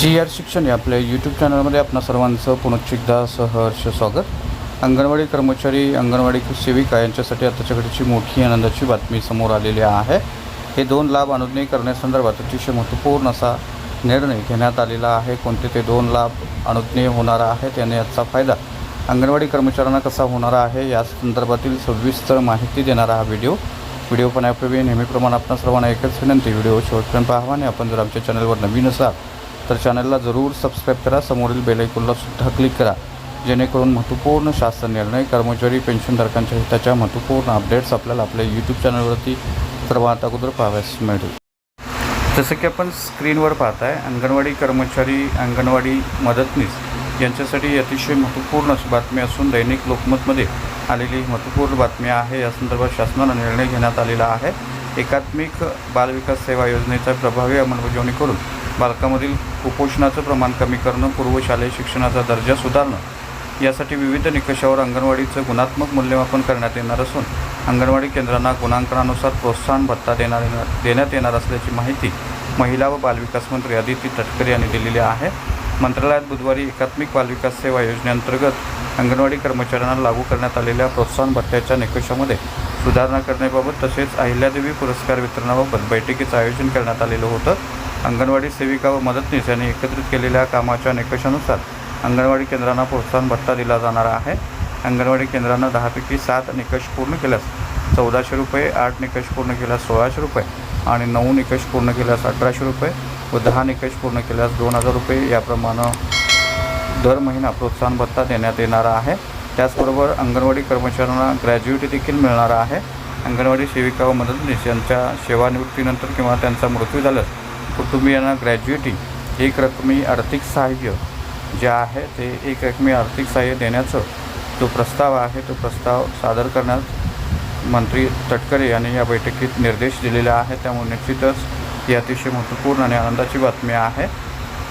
जी R शिक्षण या आपल्या यूट्यूब चॅनलमध्ये आपणा सर्वांचं पुनश्च एकदा सहर्ष स्वागत. अंगणवाडी कर्मचारी अंगणवाडी सेविका यांच्यासाठी आताच्याकडची मोठी आनंदाची बातमी समोर आलेली आहे. हे दोन लाभ अनुज्ञेय करण्यासंदर्भात अतिशय महत्त्वपूर्ण असा निर्णय घेण्यात आलेला आहे. कोणते ते दोन लाभ अनुज्ञेय होणार आहेत याने याचा फायदा अंगणवाडी कर्मचाऱ्यांना कसा होणार आहे या संदर्भातील सविस्तर माहिती देणारा हा व्हिडिओ. व्हिडिओ पाहण्यापूर्वी नेहमीप्रमाणे आपण सर्वांना एकच विनंती व्हिडिओ शेवटपर्यंत पाहावा आणि आपण जर आमच्या चॅनलवर नवीन असाल तर चॅनलला जरूर सबस्क्राईब करा. समोरील बेलायकॉनला सुद्धा क्लिक करा. जेणेकरून महत्त्वपूर्ण शासन निर्णय कर्मचारी पेन्शनधारकांच्या हिताच्या महत्त्वपूर्ण अपडेट्स आपल्याला आपल्या यूट्यूब चॅनलवरती सर्वात अगोदर पाहाव्यास मिळतील. जसं की आपण स्क्रीनवर पाहताय अंगणवाडी कर्मचारी अंगणवाडी मदतनीस यांच्यासाठी अतिशय महत्त्वपूर्ण अशी बातमी असून दैनिक लोकमतमध्ये आलेली महत्त्वपूर्ण बातमी आहे. या संदर्भात शासनानं निर्णय घेण्यात आलेला आहे. एकात्मिक बालविकास सेवा योजनेचा प्रभावी अंमलबजावणी करून बालकामधील कुपोषणाचं प्रमाण कमी करणं पूर्वशालेय शिक्षणाचा दर्जा सुधारणं यासाठी विविध निकषावर अंगणवाडीचं गुणात्मक मूल्यमापन करण्यात येणार असून अंगणवाडी केंद्रांना गुणांकनानुसार प्रोत्साहन भत्ता देणार देण्यात येणार असल्याची माहिती महिला व बालविकास मंत्री आदिती तटकरे यांनी दिलेली आहे. मंत्रालयात बुधवारी एकात्मिक बालविकास सेवा योजनेअंतर्गत अंगणवाडी कर्मचाऱ्यांना लागू करण्यात आलेल्या प्रोत्साहन भत्त्याच्या निकषामध्ये सुधारणा करण्याबाबत तसेच अहिल्यादेवी पुरस्कार वितरणाबाबत बैठकीचं आयोजन करण्यात आलेलं होतं. अंगणवाडी सेविका व मदतनीस यांनी एकत्रित केलेल्या कामाच्या निकषानुसार अंगणवाडी केंद्रांना प्रोत्साहन भत्ता दिला जाणार आहे. अंगणवाडी केंद्रांना दहापैकी सात निकष पूर्ण केल्यास चौदाशे रुपये आठ निकष पूर्ण केल्यास सोळाशे रुपये आणि नऊ निकष पूर्ण केल्यास अठराशे रुपये व दहा निकष पूर्ण केल्यास दोन हजार रुपये याप्रमाणे दर महिना प्रोत्साहन भत्ता देण्यात येणार आहे. त्याचबरोबर अंगणवाडी कर्मचाऱ्यांना ग्रॅज्युएटी देखील मिळणार आहे. अंगणवाडी सेविका व मदतनीस यांच्या सेवानिवृत्तीनंतर किंवा त्यांचा मृत्यू झाल्यास कुटुंबियांना ग्रॅज्युएटी एक रकमी आर्थिक सहाय्य जे आहे ते एक रकमी आर्थिक सहाय्य देण्याचं जो प्रस्ताव आहे तो प्रस्ताव सादर करण्यात मंत्री तटकरे यांनी या बैठकीत निर्देश दिलेले आहे त्यामुळे निश्चितच ही अतिशय महत्त्वपूर्ण आणि आनंदाची बातमी आहे.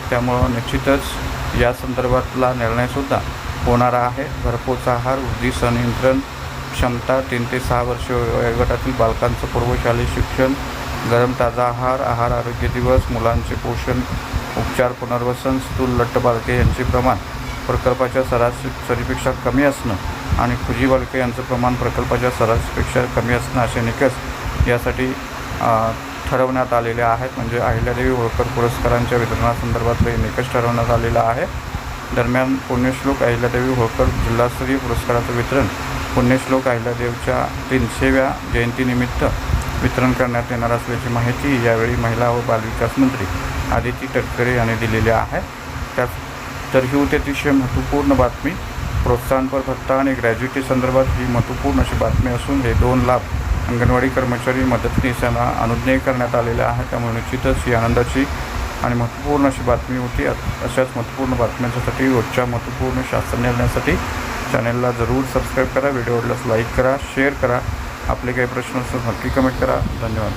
त्यामुळं निश्चितच या संदर्भातला निर्णयसुद्धा होणार आहे. घरपोच आहार वृद्धी संनियंत्रण क्षमता तीन ते सहा वर्ष वयोगटातील बालकांचं पूर्वशालेय शिक्षण गरम ताजा आहार आहार आरोग्य दिवस मुलांचे पोषण उपचार पुनर्वसन स्थूल लट्ट बालके यांचे प्रमाण. प्रकल्पाच्या सरासरीपेक्षा कमी असणं आणि खुजी बालके यांचं प्रमाण प्रकल्पाच्या सरासरीपेक्षा कमी असणं असे निकष यासाठी ठरवण्यात आलेले आहेत. म्हणजे अहिल्यादेवी होळकर पुरस्कारांच्या वितरणासंदर्भातले निकष ठरवण्यात आलेला आहे. दरम्यान पुण्यश्लोक अहिल्यादेवी होळकर जिल्हास्तरीय पुरस्काराचं वितरण पुण्यश्लोक अहिल्यादेवच्या तीनशेव्या जयंतीनिमित्त वितरण करण्यात येणार असल्याची माहिती यावेळी महिला व बालविकास मंत्री आदिती तटकरे यांनी दिलेली आहे. त्यात तर ही होती अतिशय महत्त्वपूर्ण बातमी प्रोत्साहनपर भत्ता आणि ग्रॅज्युएटी संदर्भात ही महत्त्वपूर्ण अशी बातमी असून हे दोन लाभ अंगणवाडी कर्मचारी मदतनीस यांना अनुज्ञेय करण्यात आलेले आहे. त्यामुळे निश्चितच ही आनंदाची आणि महत्त्वपूर्ण अशी बातमी होती. अशाच महत्त्वपूर्ण बातम्यांसाठी रोजच्या महत्त्वपूर्ण शासन निर्णयासाठी चॅनलला जरूर सबस्क्राईब करा व्हिडिओ आवडल्यास लाईक करा शेअर करा आपले काही प्रश्न असतात नक्की कमेंट करा. धन्यवाद.